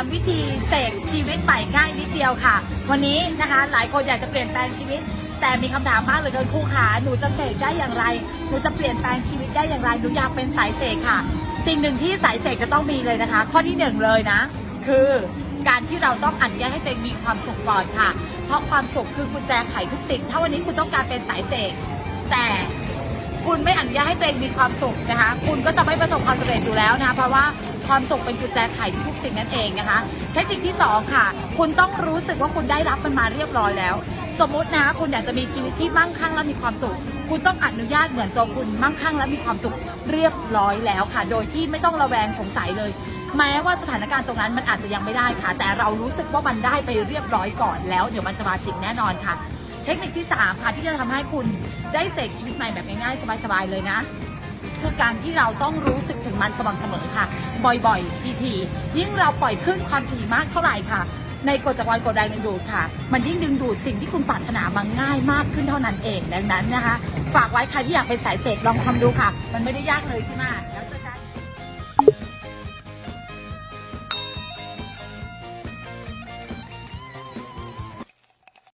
3วิธีเสกชีวิตใหม่ง่ายนิดเดียวค่ะ วันนี้นะคะ หลายคนอยากจะเปลี่ยนแปลงชีวิต แต่มีคำถามมากเหลยเกินครูขาหนูจะเสกได้อย่างไรหนูจะเปลี่ยนแปลงชีวิตได้อย่างไรหนูอยากเป็นสายเสกค่ะ สิ่งหนึ่งที่สายเสกจะต้องมีเลยนะคะ ข้อที่หนึ่งเลยนะ คือการที่เราต้องอนุญาตให้ตัวเองมีความสุขก่อนค่ะ เพราะความสุขคือกุญแจไขทุกสิ่ง ถ้าวันนี้คุณต้องการเป็นสายเสกแต่ คุณไม่อนุญาตให้ตัวเองมีความสุขนะคะ คุณก็จะไม่ประสบความสำเร็จอยู่แล้วนะคะเพราะว่าความสุขเป็นกุญแจไขทุกสิ่งนั่นเองนะคะ เทคนิคที่สองค่ะ คุณต้องรู้สึกว่าคุณได้รับมันมาเรียบร้อยแล้ว สมมุตินะคุณอยากจะมีชีวิตที่มั่งคั่งและมีความสุข คุณต้องอนุญาตเหมือนตัวคุณมั่งคั่งและมีความสุขเรียบร้อยแล้วค่ะ โดยที่ไม่ต้องระแวงสงสัยเลย แม้ว่าสถานการณ์ตรงนั้นมันอาจจะยังไม่ได้ค่ะ แต่เรารู้สึกว่ามันได้ไปเรียบร้อยก่อนแล้ว เดี๋ยวมันจะมาจริงแน่นอนค่ะ เทคนิคที่ 3 ค่ะที่จะทำให้คุณได้เสกชีวิตใหม่แบบง่ายๆ สบายๆเลยนะ คือการที่เราต้องรู้สึกถึงมันสม่ำเสมอค่ะ บ่อยๆ ทีๆยิ่งเราปล่อยขึ้นความถี่มากเท่าไหร่ค่ะ ในกฎจักรวาลกฎแรงดึงดูดค่ะ มันยิ่งดึงดูดสิ่งที่คุณปรารถนามาง่ายมากขึ้นเท่านั้นเองดังนั้นนะคะ ฝากไว้ใครที่อยากเป็นสายเสกลองทำดูค่ะ มันไม่ได้ยากเลยใช่ไหมแล้วเจอกัน